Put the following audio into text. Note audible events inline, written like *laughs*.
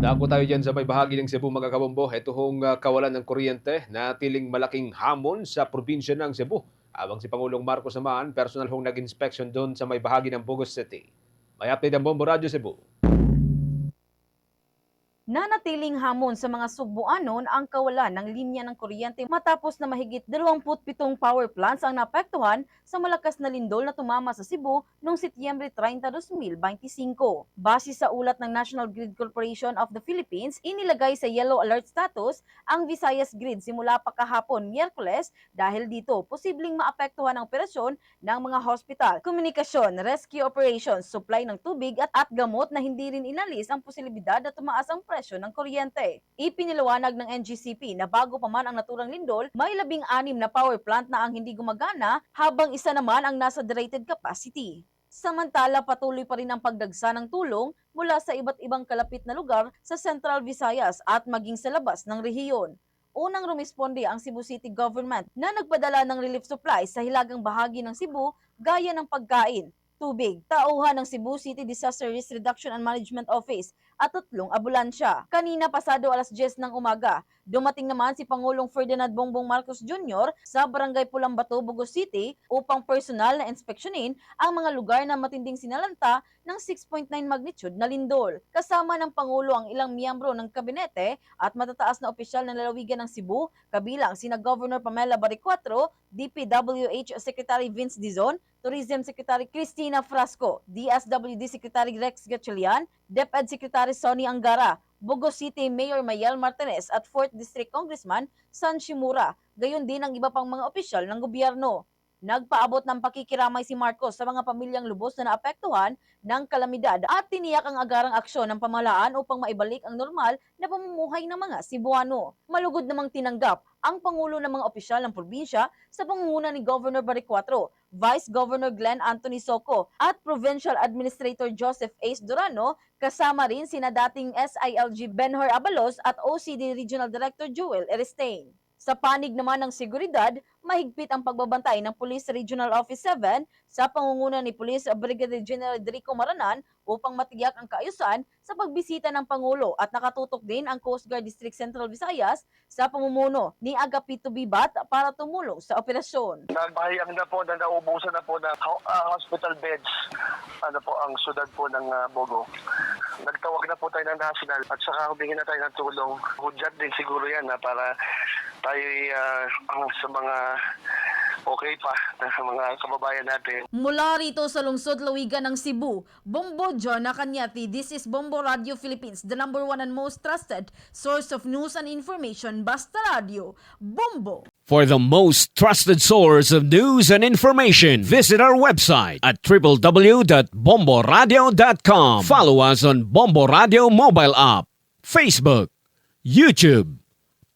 Dako tayo dyan sa may bahagi ng Cebu, mga kabombo. Ito hong ah, kawalan ng kuryente na tiling malaking hamon sa probinsya ng Cebu. Habang si Pangulong Marcos naman, personal hong nag-inspection doon sa may bahagi ng Bogos City. May update ang Bombo Radio Cebu. Nanatiling hamon sa mga Sugbuanon ang kawalan ng linya ng kuryente matapos na mahigit 27 power plants ang naapektuhan sa malakas na lindol na tumama sa Cebu noong Setyembre 30, 2025. Base sa ulat ng National Grid Corporation of the Philippines, inilagay sa yellow alert status ang Visayas Grid simula pa kahapon Miyerkules dahil dito posibleng maapektuhan ang operasyon ng mga hospital, komunikasyon, rescue operations, supply ng tubig at, at gamot na hindi rin inalis ang posibilidad na tumaas ang presyo ng kuryente. Ipiniliwanag ng NGCP na bago pa man ang naturang lindol, may labing anim na power plant na ang hindi gumagana habang isa naman ang nasa derated capacity. Samantala, patuloy pa rin ang pagdagsa ng tulong mula sa iba't ibang kalapit na lugar sa Central Visayas at maging sa labas ng rehiyon. Unang rumisponde ang Cebu City Government na nagpadala ng relief supplies sa hilagang bahagi ng Cebu gaya ng pagkain, tubig, tauhan ng Cebu City Disaster Risk Reduction and Management Office at tatlong ambulansya. Kanina pasado alas 10 ng umaga, dumating naman si Pangulong Ferdinand Bongbong Marcos Jr. sa Barangay Pulambato, Bogos City upang personal na inspeksyonin ang mga lugar na matinding sinalanta ng 6.9 magnitude na lindol. Kasama ng Pangulo ang ilang miyembro ng kabinete at matataas na opisyal ng lalawigan ng Cebu, kabilang sina Governor Pamela Baricuatro, DPWH Secretary Vince Dizon, Tourism Secretary Cristina Frasco, DSWD Secretary Rex Gatchalian, DepEd Secretary Sonny Angara, Bogos City Mayor Mayel Martinez at 4th District Congressman San Shimura, gayon din ang iba pang mga opisyal ng gobyerno. Nagpaabot ng pakikiramay si Marcos sa mga pamilyang lubos na naapektuhan ng kalamidad at tiniyak ang agarang aksyon ng pamahalaan upang maibalik ang normal na pamumuhay ng mga Cebuano. Malugod namang tinanggap ang Pangulo ng mga opisyal ng probinsya sa pangunguna ni Governor Baricuatro, Vice Governor Glenn Anthony Soco at Provincial Administrator Joseph Ace Durano kasama rin sina dating SILG Benhor Abalos at OCD Regional Director Joel Eristain. Sa panig naman ng seguridad, mahigpit ang pagbabantay ng Police Regional Office 7 sa pangunguna ni Police Brigadier General Derico Maranan upang matiyak ang kaayusan sa pagbisita ng Pangulo at nakatutok din ang Coast Guard District Central Visayas sa pamumuno ni Agapito Bibat para tumulong sa operasyon. Nagbahayag na po na naubusan na po ng ah, hospital beds ano po ang syudad po ng ah, Bogo. Nagtawag na po tayo ng national at saka humingi na tayo ng tulong. Hudyat din siguro yan na para tayo sa mga okay pa *laughs* na mga kababayan natin. Mula rito sa lungsod Lawigan ng Cebu, Bombo John Nakanyati, this is Bombo Radio Philippines, the number one and most trusted source of news and information, Basta Radio, Bombo! For the most trusted source of news and information, visit our website at www.bomboradio.com. Follow us on Bombo Radio mobile app, Facebook, YouTube,